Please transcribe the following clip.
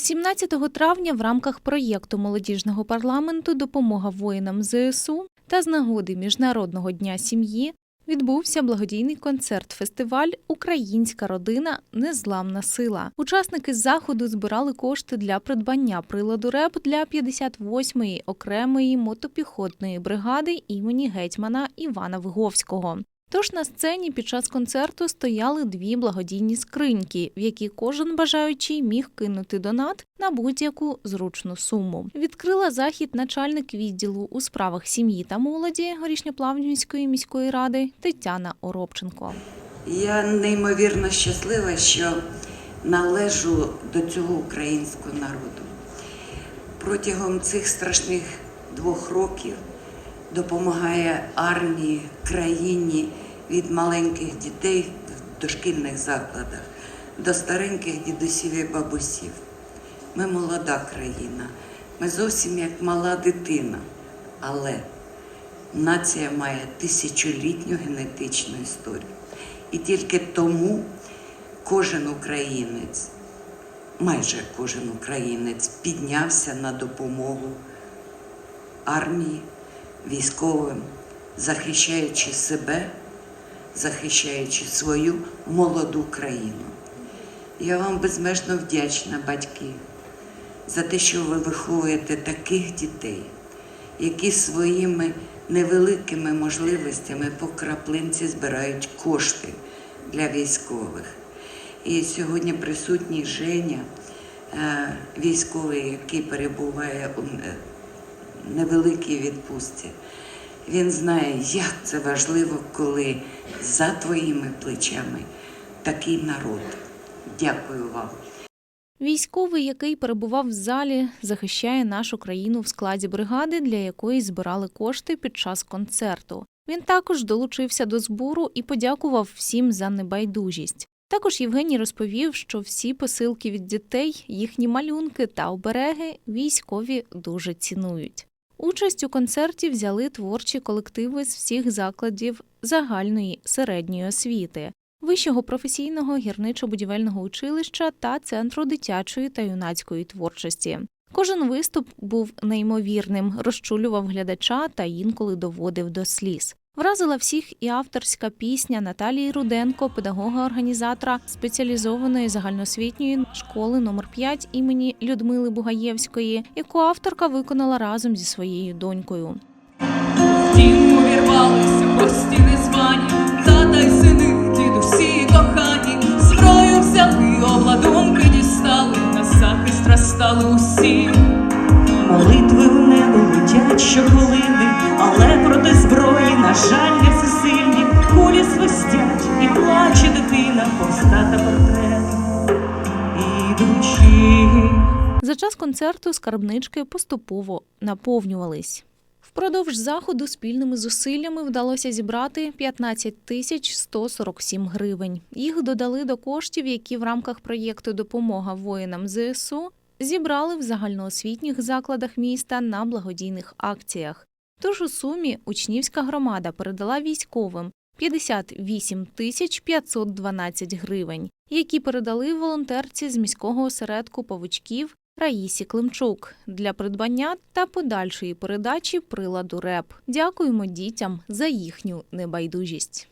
17 травня в рамках проєкту молодіжного парламенту Допомога воїнам ЗСУ та з нагоди Міжнародного дня сім'ї відбувся благодійний концерт-фестиваль Українська родина незламна сила. Учасники заходу збирали кошти для придбання приладу РЕП для 58-ї окремої мотопіхотної бригади імені гетьмана Івана Виговського. Тож на сцені під час концерту стояли дві благодійні скриньки, в які кожен бажаючий міг кинути донат на будь-яку зручну суму. Відкрила захід начальник відділу у справах сім'ї та молоді Горішньоплавнівської міської ради Тетяна Оробченко. Я неймовірно щаслива, що належу до цього українського народу. Протягом цих страшних двох років допомагає армії, країні від маленьких дітей в дошкільних закладах до стареньких дідусів і бабусів. Ми молода країна, ми зовсім як мала дитина, але нація має тисячолітню генетичну історію. І тільки тому кожен українець, майже кожен українець піднявся на допомогу армії, військовим, захищаючи себе, захищаючи свою молоду країну. Я вам безмежно вдячна, батьки, за те, що ви виховуєте таких дітей, які своїми невеликими можливостями по краплинці збирають кошти для військових. І сьогодні присутній Женя, е, військовий, який перебуває у невеликій відпустці. Він знає, як це важливо, коли за твоїми плечами такий народ. Дякую вам. Військовий, який перебував в залі, захищає нашу країну в складі бригади, для якої збирали кошти під час концерту. Він також долучився до збору і подякував всім за небайдужість. Також Євгеній розповів, що всі посилки від дітей, їхні малюнки та обереги військові дуже цінують. Участь у концерті взяли творчі колективи з всіх закладів загальної середньої освіти, вищого професійного гірничо-будівельного училища та центру дитячої та юнацької творчості. Кожен виступ був неймовірним, розчулював глядача та інколи доводив до сліз. Вразила всіх і авторська пісня Наталії Руденко, педагога-організатора спеціалізованої загальноосвітньої школи номер 5 імені Людмили Бугаєвської, яку авторка виконала разом зі своєю донькою. Втім, увірвалися гості незвані, тата й сини, дідусі кохані, зброю взяли, обладунки дістали, на захист розстали усі. Молитви в небо летять зброї, на жаль, не всесильні. Кулі свистять і плаче дитина, повстата портрет. Ідучи. За час концерту скарбнички поступово наповнювались. Впродовж заходу спільними зусиллями вдалося зібрати 15 тисяч 147 гривень. Їх додали до коштів, які в рамках проєкту Допомога воїнам ЗСУ зібрали в загальноосвітніх закладах міста на благодійних акціях. Тож у сумі учнівська громада передала військовим 58 тисяч 512 гривень, які передали волонтерці з міського осередку павучків Раїсі Климчук для придбання та подальшої передачі приладу РЕП. Дякуємо дітям за їхню небайдужість.